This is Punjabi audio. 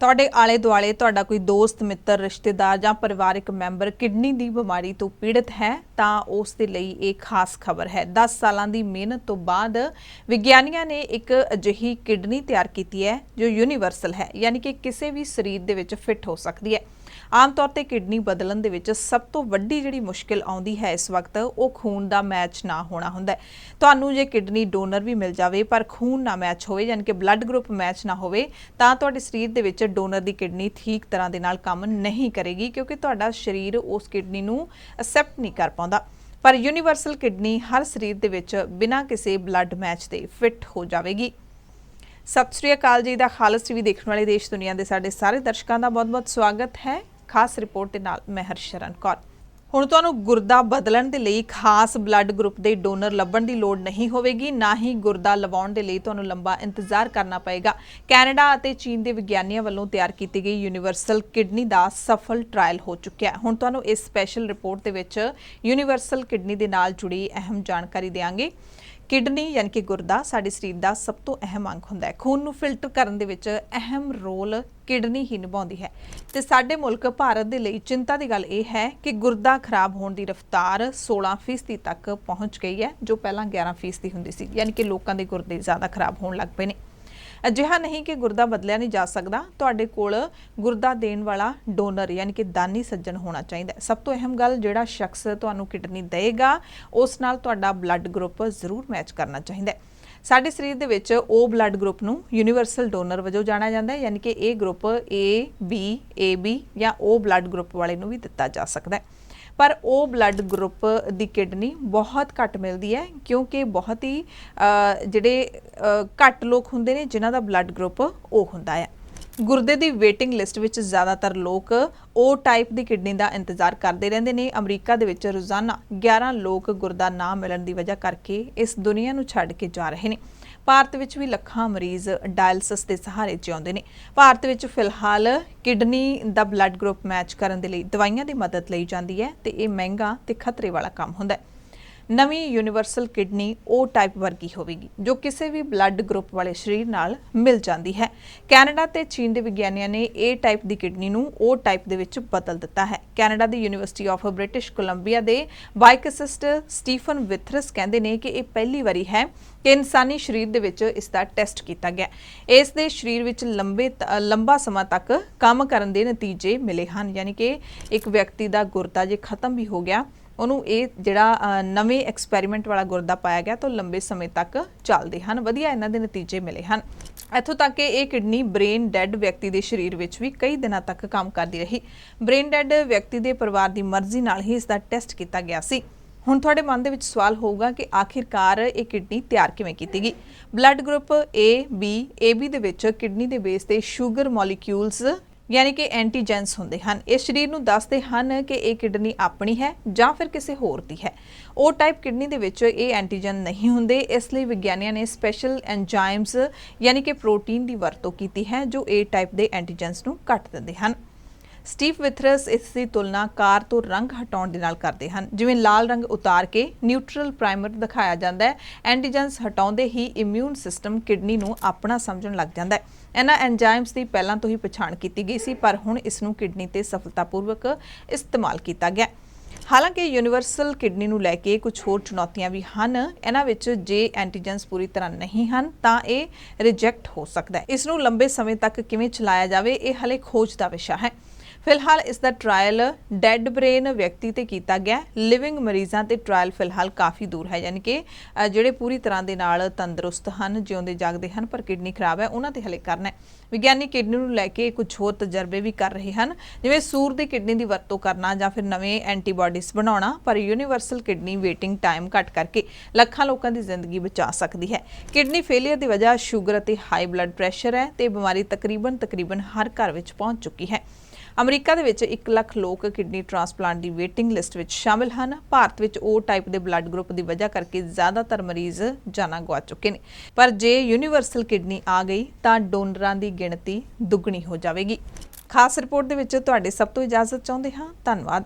ਤੁਹਾਡੇ ਆਲੇ ਦੁਆਲੇ ਤੁਹਾਡਾ ਕੋਈ ਦੋਸਤ, ਮਿੱਤਰ, ਰਿਸ਼ਤੇਦਾਰ ਜਾਂ ਪਰਿਵਾਰਕ ਮੈਂਬਰ ਕਿਡਨੀ ਦੀ ਬਿਮਾਰੀ ਤੋਂ ਪੀੜਤ ਹੈ, ਤਾਂ ਉਸ ਦੇ ਲਈ ਇਹ ਖਾਸ ਖਬਰ ਹੈ। 10 ਸਾਲਾਂ ਦੀ ਮਿਹਨਤ ਤੋਂ ਬਾਅਦ ਵਿਗਿਆਨੀਆਂ ਨੇ ਇੱਕ ਅਜਿਹੀ ਕਿਡਨੀ ਤਿਆਰ ਕੀਤੀ ਹੈ, ਜੋ ਯੂਨੀਵਰਸਲ ਹੈ, ਯਾਨੀ ਕਿ ਕਿਸੇ ਵੀ ਸਰੀਰ ਦੇ ਵਿੱਚ ਫਿੱਟ ਹੋ ਸਕਦੀ ਹੈ। ਆਮ ਤੌਰ ਤੇ ਕਿਡਨੀ ਬਦਲਣ ਦੇ ਵਿੱਚ ਸਭ ਤੋਂ ਵੱਡੀ ਜਿਹੜੀ ਮੁਸ਼ਕਿਲ ਆਉਂਦੀ ਹੈ ਇਸ ਵਕਤ ਉਹ ਖੂਨ ਦਾ ਮੈਚ ਨਾ ਹੋਣਾ ਹੁੰਦਾ ਹੈ। ਤੁਹਾਨੂੰ ਜੇ ਕਿਡਨੀ ਡੋਨਰ ਵੀ ਮਿਲ ਜਾਵੇ, ਪਰ ਖੂਨ ਨਾ ਮੈਚ ਹੋਵੇ, ਯਾਨੀ ਕਿ ਬਲੱਡ ਗਰੁੱਪ ਮੈਚ ਨਾ ਹੋਵੇ, ਤਾਂ ਤੁਹਾਡੇ ਸਰੀਰ ਦੇ ਵਿੱਚ ਡੋਨਰ ਦੀ ਕਿਡਨੀ ਠੀਕ ਤਰ੍ਹਾਂ ਦੇ ਨਾਲ ਕੰਮ ਨਹੀਂ ਕਰੇਗੀ, ਕਿਉਂਕਿ ਤੁਹਾਡਾ ਸਰੀਰ ਉਸ ਕਿਡਨੀ ਨੂੰ ਅਸੈਪਟ ਨਹੀਂ ਕਰ ਪਾਉਂਦਾ। ਪਰ ਯੂਨੀਵਰਸਲ ਕਿਡਨੀ ਹਰ ਸਰੀਰ ਦੇ ਵਿੱਚ ਬਿਨਾਂ ਕਿਸੇ ਬਲੱਡ ਮੈਚ ਦੇ ਫਿੱਟ ਹੋ ਜਾਵੇਗੀ। ਸਤਿ ਸ਼੍ਰੀ ਅਕਾਲ ਜੀ, ਦਾ ਖਾਲਸ ਟੀਵੀ ਦੇਖਣ ਵਾਲੇ ਦੇਸ਼ ਦੁਨੀਆ ਦੇ ਸਾਡੇ ਸਾਰੇ ਦਰਸ਼ਕਾਂ ਦਾ ਬਹੁਤ-ਬਹੁਤ ਸਵਾਗਤ ਹੈ। ਖਾਸ ਰਿਪੋਰਟ ਦੇ ਨਾਲ ਮੈਂ ਹਰਸ਼ਰਨ ਕੌਰ। ਹੁਣ ਤੁਹਾਨੂੰ ਗੁਰਦਾ ਬਦਲਣ ਦੇ ਲਈ ਖਾਸ ਬਲੱਡ ਗਰੁੱਪ ਦੇ ਡੋਨਰ ਲੱਭਣ ਦੀ ਲੋੜ ਨਹੀਂ ਹੋਵੇਗੀ, ਨਾ ਹੀ ਗੁਰਦਾ ਲਵਾਉਣ ਦੇ ਲਈ ਤੁਹਾਨੂੰ ਲੰਬਾ ਇੰਤਜ਼ਾਰ ਕਰਨਾ ਪਏਗਾ। ਕੈਨੇਡਾ ਅਤੇ ਚੀਨ ਦੇ ਵਿਗਿਆਨੀਆਂ ਵੱਲੋਂ ਤਿਆਰ ਕੀਤੀ ਗਈ ਯੂਨੀਵਰਸਲ ਕਿਡਨੀ ਦਾ ਸਫਲ ਟ੍ਰਾਇਲ ਹੋ ਚੁੱਕਿਆ ਹੈ। ਹੁਣ ਤੁਹਾਨੂੰ ਇਸ ਸਪੈਸ਼ਲ ਰਿਪੋਰਟ ਦੇ ਵਿੱਚ ਯੂਨੀਵਰਸਲ ਕਿਡਨੀ ਦੇ ਨਾਲ ਜੁੜੀ ਅਹਿਮ ਜਾਣਕਾਰੀ ਦੇਵਾਂਗੇ ਕਿਡਨੀ ਯਾਨੀ ਕਿ ਗੁਰਦਾ ਸਾਡੇ ਸਰੀਰ ਦਾ ਸਭ ਤੋਂ ਅਹਿਮ ਅੰਗ ਹੁੰਦਾ ਹੈ। ਖੂਨ ਨੂੰ ਫਿਲਟਰ ਕਰਨ ਦੇ ਵਿੱਚ ਅਹਿਮ ਰੋਲ ਕਿਡਨੀ ਹੀ ਨਿਭਾਉਂਦੀ ਹੈ। ਤੇ ਸਾਡੇ ਮੁਲਕ ਭਾਰਤ ਦੇ ਲਈ ਚਿੰਤਾ ਦੀ ਗੱਲ ਇਹ ਹੈ ਕਿ ਗੁਰਦਾ ਖਰਾਬ ਹੋਣ ਦੀ ਰਫ਼ਤਾਰ 16% ਤੱਕ ਪਹੁੰਚ ਗਈ ਹੈ, ਜੋ ਪਹਿਲਾਂ 11% ਹੁੰਦੀ ਸੀ। ਯਾਨੀ ਕਿ ਲੋਕਾਂ ਦੇ ਗੁਰਦੇ ਜ਼ਿਆਦਾ ਖਰਾਬ ਹੋਣ ਲੱਗ ਪਏ ਨੇ। ਅਜਿਹਾ ਨਹੀਂ ਕਿ ਗੁਰਦਾ ਬਦਲਿਆ ਨਹੀਂ ਜਾ ਸਕਦਾ। ਤੁਹਾਡੇ ਕੋਲ ਗੁਰਦਾ ਦੇਣ ਵਾਲਾ ਡੋਨਰ ਯਾਨੀ ਕਿ ਦਾਨੀ ਸੱਜਣ ਹੋਣਾ ਚਾਹੀਦਾ ਸਭ ਤੋਂ ਅਹਿਮ ਗੱਲ ਜਿਹੜਾ ਸ਼ਖਸ ਤੁਹਾਨੂੰ ਕਿਡਨੀ ਦੇਗਾ ਉਸ ਨਾਲ ਤੁਹਾਡਾ ਬਲੱਡ ਗਰੁੱਪ ਜ਼ਰੂਰ ਮੈਚ ਕਰਨਾ ਚਾਹੀਦਾ ਹੈ। ਸਾਡੇ ਸਰੀਰ ਦੇ ਵਿੱਚ O ਬਲੱਡ ਗਰੁੱਪ ਨੂੰ ਯੂਨੀਵਰਸਲ ਡੋਨਰ ਵਜੋਂ ਜਾਣਿਆ ਜਾਂਦਾ ਹੈ, ਯਾਨੀ ਕਿ ਇਹ ਗਰੁੱਪ A, B AB ਜਾਂ O ਬਲੱਡ ਗਰੁੱਪ ਵਾਲੇ ਨੂੰ ਵੀ ਦਿੱਤਾ ਜਾ ਸਕਦਾ ਹੈ। ਪਰ ਉਹ ਬਲੱਡ ਗਰੁੱਪ ਦੀ ਕਿਡਨੀ ਬਹੁਤ ਘੱਟ ਮਿਲਦੀ ਹੈ, ਕਿਉਂਕਿ ਬਹੁਤ ਹੀ ਜਿਹੜੇ ਘੱਟ ਲੋਕ ਹੁੰਦੇ ਨੇ, ਜਿਨ੍ਹਾਂ ਦਾ ਬਲੱਡ ਗਰੁੱਪ ਉਹ ਹੁੰਦਾ ਹੈ। ਗੁਰਦੇ ਦੀ ਵੇਟਿੰਗ ਲਿਸਟ ਵਿੱਚ ਜ਼ਿਆਦਾਤਰ ਲੋਕ ਓ ਟਾਈਪ ਦੀ ਕਿਡਨੀ ਦਾ ਇੰਤਜ਼ਾਰ ਕਰਦੇ ਰਹਿੰਦੇ ਨੇ। ਅਮਰੀਕਾ ਦੇ ਵਿੱਚ ਰੋਜ਼ਾਨਾ 11 ਲੋਕ ਗੁਰਦਾ ਨਾ ਮਿਲਣ ਦੀ ਵਜ੍ਹਾ ਕਰਕੇ ਇਸ ਦੁਨੀਆ ਨੂੰ ਛੱਡ ਕੇ ਜਾ ਰਹੇ ਨੇ। ਭਾਰਤ ਵਿੱਚ ਵੀ ਲੱਖਾਂ ਮਰੀਜ਼ ਡਾਇਲਸਿਸ ਦੇ ਸਹਾਰੇ ਜਿਉਂਦੇ ਨੇ। ਭਾਰਤ ਵਿੱਚ ਫਿਲਹਾਲ ਕਿਡਨੀ ਦਾ ਬਲੱਡ ਗਰੁੱਪ ਮੈਚ ਕਰਨ ਦੇ ਲਈ ਦਵਾਈਆਂ ਦੀ ਮਦਦ ਲਈ ਜਾਂਦੀ ਹੈ ਤੇ ਇਹ ਮਹਿੰਗਾ ਤੇ ਖਤਰੇ ਵਾਲਾ ਕੰਮ ਹੁੰਦਾ ਹੈ। ਨਵੀਂ ਯੂਨੀਵਰਸਲ ਕਿਡਨੀ O ਟਾਈਪ ਵਰਗੀ ਹੋਵੇਗੀ, ਜੋ ਕਿਸੇ ਵੀ ਬਲੱਡ ਗਰੁੱਪ ਵਾਲੇ ਸਰੀਰ ਨਾਲ ਮਿਲ ਜਾਂਦੀ ਹੈ। ਕੈਨੇਡਾ ਤੇ ਚੀਨ ਦੇ ਵਿਗਿਆਨੀਆਂ ਨੇ A ਟਾਈਪ ਦੀ ਕਿਡਨੀ ਨੂੰ O ਟਾਈਪ ਦੇ ਵਿੱਚ ਬਦਲ ਦਿੱਤਾ ਹੈ। ਕੈਨੇਡਾ ਦੀ ਯੂਨੀਵਰਸਿਟੀ ਆਫ ਬ੍ਰਿਟਿਸ਼ ਕੋਲੰਬੀਆ ਦੇ ਬਾਇਓਕਿਸਿਸਟ ਸਟੀਫਨ ਵਿਥਰਸ ਕਹਿੰਦੇ ਨੇ ਕਿ ਇਹ ਪਹਿਲੀ ਵਾਰੀ ਹੈ ਕਿ ਇਨਸਾਨੀ ਸਰੀਰ ਦੇ ਵਿੱਚ ਇਸ ਦਾ ਟੈਸਟ ਕੀਤਾ ਗਿਆ। ਇਸ ਦੇ ਸਰੀਰ ਵਿੱਚ ਲੰਬੇ ਲੰਬਾ ਸਮਾਂ ਤੱਕ ਕੰਮ ਕਰਨ ਦੇ ਨਤੀਜੇ ਮਿਲੇ ਹਨ। ਯਾਨੀ ਕਿ ਇੱਕ ਵਿਅਕਤੀ ਦਾ ਗੁਰਦਾ ਜੇ ਖਤਮ ਵੀ ਹੋ ਗਿਆ ਉਹਨੂੰ ਇਹ ਜਿਹੜਾ ਨਵੇਂ ਐਕਸਪੈਰੀਮੈਂਟ ਵਾਲਾ ਗੁਰਦਾ ਪਾਇਆ ਗਿਆ ਤਾਂ ਉਹ ਲੰਬੇ ਸਮੇਂ ਤੱਕ ਚੱਲਦੇ ਹਨ। ਵਧੀਆ ਇਹਨਾਂ ਦੇ ਨਤੀਜੇ ਮਿਲੇ ਹਨ। ਇੱਥੋਂ ਤੱਕ ਕਿ ਇਹ ਕਿਡਨੀ ਬ੍ਰੇਨ ਡੈੱਡ ਵਿਅਕਤੀ ਦੇ ਸਰੀਰ ਵਿੱਚ ਵੀ ਕਈ ਦਿਨਾਂ ਤੱਕ ਕੰਮ ਕਰਦੀ ਰਹੀ। ਬ੍ਰੇਨ ਡੈਡ ਵਿਅਕਤੀ ਦੇ ਪਰਿਵਾਰ ਦੀ ਮਰਜ਼ੀ ਨਾਲ ਹੀ ਇਸ ਦਾ ਟੈਸਟ ਕੀਤਾ ਗਿਆ ਸੀ। ਹੁਣ ਤੁਹਾਡੇ ਮਨ ਦੇ ਵਿੱਚ ਸਵਾਲ ਹੋਊਗਾ ਕਿ ਆਖਿਰਕਾਰ ਇਹ ਕਿਡਨੀ ਤਿਆਰ ਕਿਵੇਂ ਕੀਤੀ ਗਈ? Blood group A, B AB ਦੇ ਵਿੱਚ ਕਿਡਨੀ ਦੇ ਬੇਸ ਤੇ ਸ਼ੂਗਰ ਮੋਲੀਕਿਊਲਸ ਯਾਨੀ ਕਿ ਐਂਟੀਜੈਂਸ ਹੁੰਦੇ ਹਨ। ਇਹ ਸਰੀਰ ਨੂੰ ਦੱਸਦੇ ਹਨ ਕਿ ਇਹ ਕਿਡਨੀ ਆਪਣੀ ਹੈ ਜਾਂ ਫਿਰ ਕਿਸੇ ਹੋਰ ਦੀ ਹੈ। ਉਹ ਟਾਈਪ ਕਿਡਨੀ ਦੇ ਵਿੱਚ ਇਹ ਐਂਟੀਜਨ ਨਹੀਂ ਹੁੰਦੇ। ਇਸ ਲਈ ਵਿਗਿਆਨੀਆਂ ਨੇ ਸਪੈਸ਼ਲ ਐਂਜ਼ਾਈਮਸ ਯਾਨੀ ਕਿ ਪ੍ਰੋਟੀਨ ਦੀ ਵਰਤੋਂ ਕੀਤੀ ਹੈ, ਜੋ A ਟਾਈਪ ਦੇ ਐਂਟੀਜੈਂਸ ਨੂੰ ਕੱਟ ਦਿੰਦੇ ਹਨ। ਸਟੀਵ ਵਿਥਰਸ ਇਸ ਦੀ ਤੁਲਨਾ ਕਾਰ ਤੋਂ ਰੰਗ ਹਟਾਉਣ ਦੇ ਨਾਲ ਕਰਦੇ ਹਨ। ਜਿਵੇਂ ਲਾਲ ਰੰਗ ਉਤਾਰ ਕੇ ਨਿਊਟਰਲ ਪ੍ਰਾਈਮਰ ਦਿਖਾਇਆ ਜਾਂਦਾ ਹੈ। ਐਂਟੀਜਨਸ ਹਟਾਉਂਦੇ ਹੀ ਇਮਿਊਨ ਸਿਸਟਮ ਕਿਡਨੀ ਨੂੰ ਆਪਣਾ ਸਮਝਣ ਲੱਗ ਜਾਂਦਾ ਹੈ। ਇਹਨਾਂ ਐਂਜ਼ਾਈਮਸ ਦੀ ਪਹਿਲਾਂ ਤੋਂ ਹੀ ਪਛਾਣ ਕੀਤੀ ਗਈ ਸੀ, ਪਰ ਹੁਣ ਇਸ ਨੂੰ ਕਿਡਨੀ ਤੇ ਸਫਲਤਾਪੂਰਵਕ ਇਸਤੇਮਾਲ ਕੀਤਾ ਗਿਆ ਹਾਲਾਂਕਿ ਯੂਨੀਵਰਸਲ ਕਿਡਨੀ ਨੂੰ ਲੈ ਕੇ ਕੁਝ ਹੋਰ ਚੁਣੌਤੀਆਂ ਵੀ ਹਨ। ਇਹਨਾਂ ਵਿੱਚ ਜੇ ਐਂਟੀਜਨਸ ਪੂਰੀ ਤਰ੍ਹਾਂ ਨਹੀਂ ਹਨ, ਤਾਂ ਇਹ ਰਿਜੈਕਟ ਹੋ ਸਕਦਾ ਹੈ। ਇਸ ਨੂੰ ਲੰਬੇ ਸਮੇਂ ਤੱਕ ਕਿਵੇਂ ਚਲਾਇਆ ਜਾਵੇ, ਇਹ ਹਲੇ ਖੋਜ ਦਾ ਵਿਸ਼ਾ ਹੈ। ਫਿਲਹਾਲ ਇਸ ਦਾ ਟ੍ਰਾਇਲ ਡੈੱਡ ਬ੍ਰੇਨ ਵਿਅਕਤੀ ਤੇ ਕੀਤਾ ਗਿਆ ਲਿਵਿੰਗ ਮਰੀਜ਼ਾਂ ਤੇ ਟ੍ਰਾਇਲ ਫਿਲਹਾਲ ਕਾਫੀ ਦੂਰ ਹੈ, ਯਾਨੀ ਕਿ ਜਿਹੜੇ ਪੂਰੀ ਤਰ੍ਹਾਂ ਦੇ ਨਾਲ ਤੰਦਰੁਸਤ ਹਨ, ਜਿਉਂਦੇ ਜਾਗਦੇ ਹਨ, ਪਰ ਕਿਡਨੀ ਖਰਾਬ ਹੈ, ਉਹਨਾਂ ਤੇ ਹਲੇ ਕਰਨਾ ਹੈ। ਵਿਗਿਆਨੀ ਕਿਡਨੀ ਨੂੰ ਲੈ ਕੇ ਕੁਝ ਹੋਰ ਤਜਰਬੇ ਵੀ ਕਰ ਰਹੇ ਹਨ, ਜਿਵੇਂ ਸੂਰ ਦੀ ਕਿਡਨੀ ਦੀ ਵਰਤੋਂ ਕਰਨਾ ਜਾਂ ਫਿਰ ਨਵੇਂ ਐਂਟੀਬਾਡੀਜ਼ ਬਣਾਉਣਾ, ਪਰ ਯੂਨੀਵਰਸਲ ਕਿਡਨੀ ਵੇਟਿੰਗ ਟਾਈਮ ਘੱਟ ਕਰਕੇ ਲੱਖਾਂ ਲੋਕਾਂ ਦੀ ਜ਼ਿੰਦਗੀ ਬਚਾ ਸਕਦੀ ਹੈ। ਕਿਡਨੀ ਫੇਲਿਅਰ ਦੀ ਵਜ੍ਹਾ ਸ਼ੂਗਰ ਅਤੇ ਹਾਈ ਬਲੱਡ ਪ੍ਰੈਸ਼ਰ ਹੈ ਤੇ ਬਿਮਾਰੀ ਤਕਰੀਬਨ ਤਕਰੀਬਨ ਹਰ ਘਰ ਵਿੱਚ ਪਹੁੰਚ ਚੁੱਕੀ ਹੈ। ਅਮਰੀਕਾ ਦੇ ਵਿੱਚ 1 ਲੱਖ ਲੋਕ ਕਿਡਨੀ ਟ੍ਰਾਂਸਪਲਾਂਟ ਦੀ ਵੇਟਿੰਗ ਲਿਸਟ ਵਿੱਚ ਸ਼ਾਮਿਲ ਹਨ। ਭਾਰਤ ਵਿੱਚ O ਟਾਈਪ ਦੇ ਬਲੱਡ ਗਰੁੱਪ ਦੀ ਵਜ੍ਹਾ ਕਰਕੇ ਜ਼ਿਆਦਾਤਰ ਮਰੀਜ਼ ਜਾਨਾਂ ਗਵਾ ਚੁੱਕੇ ਨੇ। ਪਰ ਜੇ ਯੂਨੀਵਰਸਲ ਕਿਡਨੀ ਆ ਗਈ, ਤਾਂ ਡੋਨਰਾਂ ਦੀ ਗਿਣਤੀ ਦੁੱਗਣੀ ਹੋ ਜਾਵੇਗੀ। ਖਾਸ ਰਿਪੋਰਟ ਦੇ ਵਿੱਚ ਤੁਹਾਡੇ ਸਭ ਤੋਂ ਇਜਾਜ਼ਤ ਚਾਹੁੰਦੇ ਹਾਂ। ਧੰਨਵਾਦ।